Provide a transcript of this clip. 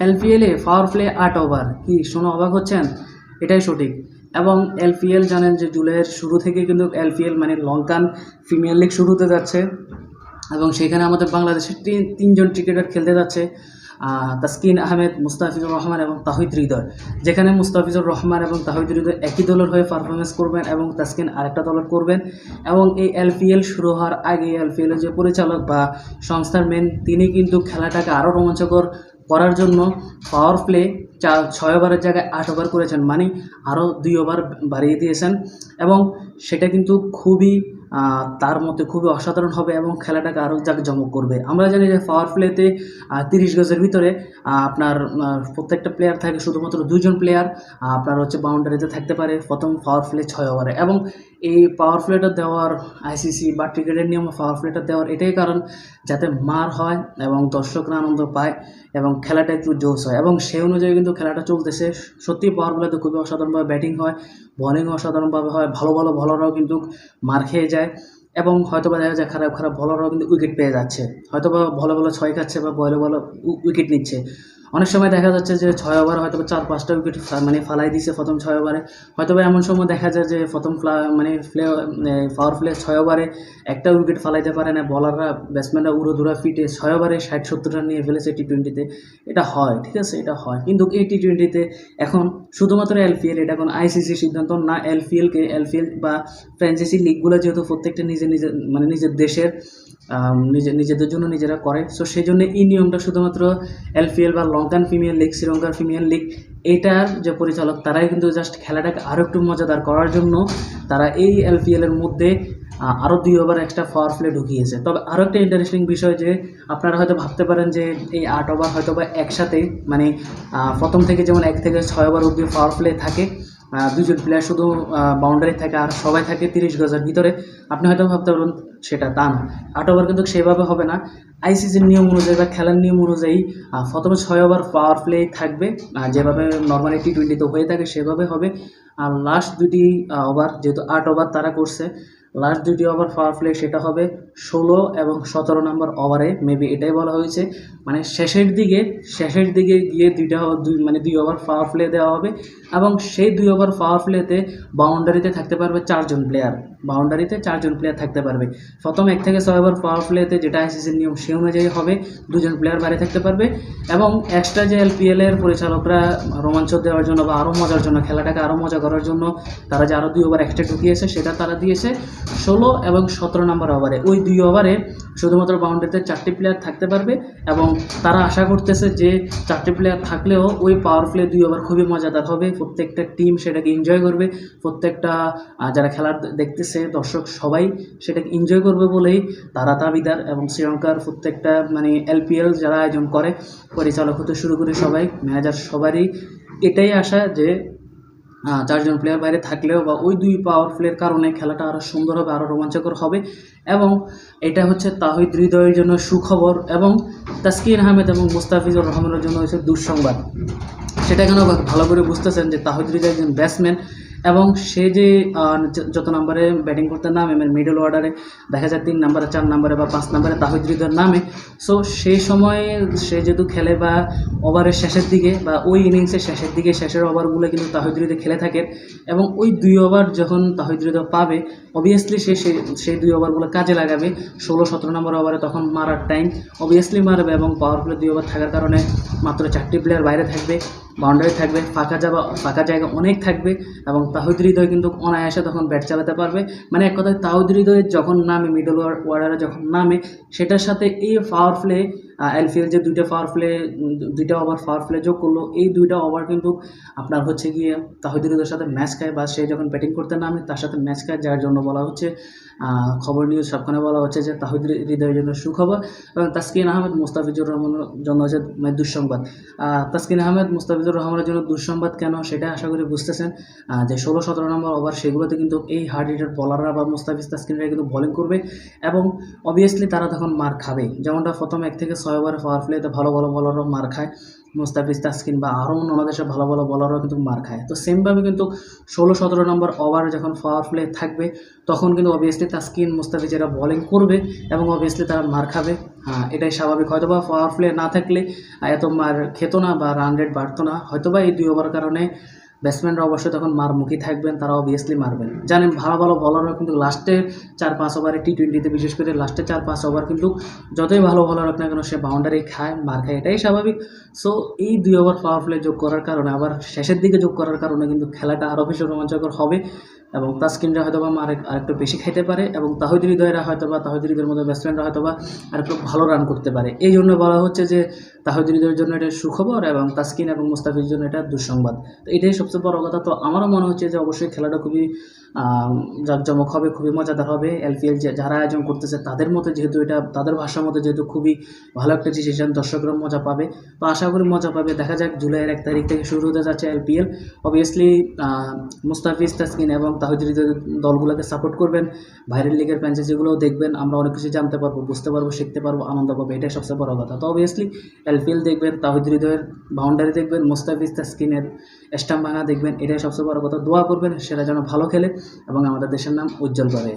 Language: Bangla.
এলপিএলে পাওয়ার প্লে আট ওভার কি শোনো অবাক হচ্ছেন? এটাই সঠিক। এবং এলপিএল জানেন যে জুলাইয়ের শুরু থেকে কিন্তু এলপিএল মানে লঙ্কান প্রিমিয়ার লিগ শুরু হতে যাচ্ছে। এবং সেখানে আমাদের বাংলাদেশের তিন- তিনজন ক্রিকেটার খেলতে যাচ্ছে তাসকিন আহমেদ, মুস্তাফিজুর রহমান এবং তাহিদ হৃদয়। যেখানে মুস্তাফিজুর রহমান এবং তাহিদ হৃদয় একই দলের হয়ে পারফরমেন্স করবেন এবং তাসকিন আরেকটা দলের করবেন। এবং এই এলপিএল শুরু হওয়ার আগে এলপিএলের যে পরিচালক বা সংস্থার মেন তিনি কিন্তু খেলাটাকে আরও রোমাঞ্চকর করার জন্য পাওয়ার প্লে চার ছয় ওভারের জায়গায় আট ওভার করেছেন। মানে আরও দুই ওভার বাড়িয়ে দিয়েছেন এবং সেটা কিন্তু খুবই তার মধ্যে খুবই অসাধারণ হবে এবং খেলাটাকে আরও জাঁকজমক করবে। আমরা জানি যে পাওয়ার প্লেতে তিরিশ গজের ভিতরে আপনার প্রত্যেকটা প্লেয়ার থাকে, শুধুমাত্র দুজন প্লেয়ার আপনার হচ্ছে বাউন্ডারিতে থাকতে পারে। প্রথম পাওয়ার প্লে ছয় ওভারে এবং এই পাওয়ার প্লেটা দেওয়ার আইসিসি বা ক্রিকেটের নিয়মে পাওয়ার প্লেটা দেওয়ার এটাই কারণ যাতে মার হয় এবং দর্শকরা আনন্দ পায় এবং খেলাটা একটু জোশ হয়। এবং সেই অনুযায়ী কিন্তু খেলাটা চলতেছে। সত্যি পাওয়ার প্লেতে খুবই অসাধারণভাবে ব্যাটিং হয় বোলিং অসাধারণভাবে হয়। ভালো ভালো বলাররাও কিন্তু মার খেয়ে যায় এবং হয়তো বা দেখা যায় খারাপ খারাপ বলাররাও কিন্তু উইকেট পেয়ে যাচ্ছে। হয়তো বা ভালো ভালো ছয় খাচ্ছে বা বলে ভালো উইকেট নিচ্ছে। অনেক সময় দেখা যাচ্ছে যে ছয় ওভার হয়তো চার, পাঁচটা উইকেট মানে ফালাই দিছে প্রথম ছয় ওভারে। হয়তো এমন সময় দেখা যায় যে প্রথম ফ্লা মানে প্লে পাওয়ার প্লে ছয় ওভারে একটা উইকেট ফালাইতে পারে না বলাররা ব্যাটসম্যানরা উড়ো দুরা ফিটে ছয় ওভারে ষাট, সত্তর রান নিয়ে ফেলেছে টি টোয়েন্টিতে এটা হয়, ঠিক আছে? এটা হয়। কিন্তু এই টি টোয়েন্টিতে এখন শুধুমাত্র এলপিএল এটা কোনো আইসিসি সিদ্ধান্ত না এলপিএলকে এলপিএল বা ফ্র্যাঞ্চাইজি লিগগুলো যেহেতু প্রত্যেকটা নিজের নিজের মানে নিজের দেশের নিজে- নিজেদের জন্য নিজেরা করে। সো সেই জন্য এই নিয়মটা শুধুমাত্র এলপিএল বা লঙ্কান প্রিমিয়ার লিগ, শ্রীলঙ্কার প্রিমিয়ার লিগ এইটার যে পরিচালক, তারাই কিন্তু জাস্ট খেলাটাকে আরও একটু মজাদার করার জন্য তারা এই এলপিএলের মধ্যে আরও দুই ওভার এক্সট্রা পাওয়ার প্লে ঢুকিয়েছে। তবে আরও একটা ইন্টারেস্টিং বিষয় যে, আপনারা হয়তো ভাবতে পারেন যে, এই আট ওভার হয়তো বা একসাথে মানে প্রথম থেকে যেমন এক থেকে ছয় ওভার অব্দি পাওয়ার প্লে থাকে দুজন প্লেয়ার শুধু বাউন্ডারি থাকে আর সবাই থাকে তিরিশ গজের ভিতরে। আপনি হয়তো ভাবতে পারেন সেটা তা না। আট ওভার কিন্তু সেভাবে হবে না। আইসিসির নিয়ম অনুযায়ী বা খেলার নিয়ম অনুযায়ী প্রথমে ছয় ওভার পাওয়ার প্লে থাকবে। যেভাবে নর্মালি টি টোয়েন্টিতে হয়ে থাকে সেভাবে হবে। আর লাস্ট দুটি ওভার যেহেতু আট ওভার তারা করছে লাস্ট দুটি ওভার পাওয়ার প্লে সেটা হবে ষোলো এবং সতেরো নম্বর ওভারে মেবি এটাই বলা হয়েছে। মানে শেষের দিকে শেষের দিকে গিয়ে দুইটা দুই মানে দুই ওভার পাওয়ার প্লে দেওয়া হবে এবং সেই দুই ওভার পাওয়ার প্লেতে বাউন্ডারিতে থাকতে পারবে চারজন প্লেয়ার বাউন্ডারিতে চারজন প্লেয়ার থাকতে পারবে। প্রথম এক থেকে ছয় ওভার পাওয়ার প্লেতে যেটা আইসিসির নিয়ম সে অনুযায়ী হবে। দুজন প্লেয়ার বাইরে থাকতে পারবে এবং এক্সট্রা যে এলপিএল এর পরিচালকরা রোমাঞ্চ দেওয়ার জন্য বা আরও মজার জন্য, খেলাটাকে আরও মজা করার জন্য তারা যে আরও দুই ওভার এক্সট্রা ঢুকিয়েছে সেটা তারা দিয়েছে ষোলো এবং সতেরো নম্বর ওভারে ওই দুই ওভারে শুধুমাত্র বাউন্ডারিতে চারটি প্লেয়ার থাকতে পারবে এবং তারা আশা করতেছে যে চারটি প্লেয়ার থাকলেও ওই পাওয়ার প্লে দুই ওভার খুবই মজাদার হবে। প্রত্যেকটা টিম সেটাকে এনজয় করবে। প্রত্যেকটা যারা খেলার দেখতেছে দর্শক সবাই সেটাকে এনজয় করবে বলেই তারা দাবিদার এবং শ্রীলঙ্কার প্রত্যেকটা মানে এলপিএল যারা আয়োজন করে, পরিচালক হতে শুরু করে সবাই ম্যানেজার সবারই এটাই আশা যে চারজন প্লেয়ার বাইরে থাকলেও বা ওই দুই পাওয়ার প্লের কারণে খেলাটা আরও সুন্দর হবে আরও রোমাঞ্চকর হবে এবং এটা হচ্ছে তাহিদ হৃদয়ের জন্য সুখবর এবং তাসকিন আহমেদ এবং মুস্তাফিজুর রহমানের জন্য হচ্ছে দুঃসংবাদ। সেটা কেন ভালো করে বুঝতেছেন যে তাহিদ হৃদয় একজন ব্যাটসম্যান এবং সে যে যত নম্বরে ব্যাটিং করতে নামে মানে মিডল অর্ডারে দেখা যায় তিন নম্বরে, চার নম্বরে বা পাঁচ নম্বরে তাহিদ হৃদয়ের নামে। সো সেই সময়ে সে যেহেতু খেলে বা ওভারের শেষের দিকে বা ওই ইনিংসের শেষের দিকে, শেষের ওভারগুলো কিন্তু তাহিদ খেলে থাকে এবং ওই দুই ওভার যখন তাহিদ হৃদয় পাবে অবভিয়াসলি সে সেই দুই ওভারগুলো কাজে লাগাবে। ষোলো, সতেরো নম্বর ওভারে তখন মারার টাইম অবভিয়াসলি মারবে এবং পাওয়ার প্লে দুই ওভার থাকার কারণে মাত্র চারটি প্লেয়ার বাইরে থাকবে বাউন্ডারি থাকবে, ফাঁকা যাবা ফাঁকা জায়গা অনেক থাকবে এবং তাহিদ হৃদয় কিন্তু অনায়াসে তখন ব্যাট চালাতে পারবে। মানে এক কথায় তাহিদ হৃদয় যখন নামে মিডল ওয়ার্ডারে যখন নামে, সেটার সাথে এই পাওয়ার প্লে এলফিএল যে দুইটা পাওয়ার প্লে দুইটা ওভার পাওয়ার প্লে যোগ করল, এই দুইটা ওভার কিন্তু আপনার হচ্ছে গিয়ে তাহিদ হৃদয়ের সাথে ম্যাচ খায় বা সে যখন ব্যাটিং করতে নামে, তার সাথে ম্যাচ খায়, যার জন্য বলা হচ্ছে খবর নিউজ সবখানে বলা হচ্ছে যে তাহিদ হৃদয়ের জন্য সুখবর। এবং তাসকিন আহমেদ, মুস্তাফিজুর রহমানের জন্য হচ্ছে মানে দুঃসংবাদ। তাসকিন আহমেদ, মুস্তাফিজুর রহমানের জন্য দুঃসংবাদ কেন সেটা আশা করি বুঝতেছেন। যে ষোলো, সতেরো নম্বর ওভার সেগুলোতে কিন্তু এই হার্ড হিটার বলাররা বা মুস্তাফিজ তাসকিনরা কিন্তু বোলিং করবে। এবং অবভিয়াসলি তারা তখন মার খাবে। যেমনটা প্রথম এক থেকে ছয় ওভার পাওয়ার প্লেতে ভালো ভালো বলাররা মার খায়। মুস্তাফিজ, তাসকিন বা আরও অন্য দেশের ভালো ভালো বলারও কিন্তু মার খায়। তো সেমভাবে কিন্তু ষোলো সতেরো নম্বর ওভার যখন পাওয়ার প্লে থাকবে, তখন কিন্তু অবভিয়াসলি তাসকিন, মুস্তাফিজ এরা বলিং করবে এবং অবভিয়াসলি তারা মার খাবে। হ্যাঁ এটাই স্বাভাবিক। হয়তো বা পাওয়ার প্লে না থাকলে এত মার খেত না বা রান রেট বাড়তো না। হয়তো বা এই দুই ওভার কারণে ব্যাটসম্যানরা অবশ্যই তখন মার মুখী থাকবেন, তারা অবভিয়াসলি মারবেন। জানেন, ভালো ভালো বলাররা কিন্তু লাস্টে চার পাঁচ ওভারে টি টোয়েন্টিতে বিশেষ করে লাস্টে চার পাঁচ ওভার কিন্তু যতই ভালো বলার হোক না কেন সে বাউন্ডারি খায়, মার খায়, এটাই স্বাভাবিক। সো এই দুই ওভার পাওয়ার প্লে যোগ করার কারণে, আবার শেষের দিকে যোগ করার কারণে কিন্তু খেলাটা আরও বেশি রোমাঞ্চকর হবে। এবং তাস্কিনরা হয়তো বা আরেক আরেকটু বেশি খাইতে পারে এবং তাহিদ হৃদয়রা হয়তো বা তাহিদ হৃদয়ের মতো ব্যাটসম্যানরা হয়তো বা আরেকটু ভালো রান করতে পারে। এই জন্য বলা হচ্ছে যে তাহিদ হৃদয়ের জন্য এটা সুখবর এবং তাস্কিন এবং মুস্তাফিজের জন্য এটা দুঃসংবাদ। তো এটাই সবচেয়ে বড় কথা। তো আমারও মনে হচ্ছে যে অবশ্যই খেলাটা খুবই জাঁকজমক হবে, খুবই মজাদার হবে। এলপিএল যারা আয়োজন করতেছে তাদের মতো যেহেতু এটা, তাদের ভাষার মতো যেহেতু খুবই ভালো একটা ডিসিশন দর্শকরা মজা পাবে। তো আশা করি মজা পাবে। দেখা যাক, জুলাইয়ের এক তারিখ থেকে শুরু হতে যাচ্ছে এলপিএল অবভিয়াসলি মুস্তাফিজ, তাসকিন এবং তাহিদ দলগুলোকে সাপোর্ট করবেন বাইরের লিগের যেগুলোও দেখবেন, আমরা অনেক কিছু জানতে পারব, বুঝতে পারব, শিখতে পারব, আনন্দ পাবো, এটাই সবচেয়ে বড় কথা। তো অবভিয়াসলি এলপিএল দেখবেন তাহিদ হৃদয়ের বাউন্ডারি দেখবেন মোস্তাফিজ তাসকিনের স্টাম্প ভাঙা দেখবেন, এটাই সবচেয়ে বড় কথা। দোয়া করবেন, সেটা যেন ভালো খেলে এবং আমাদের দেশের নাম উজ্জ্বল করে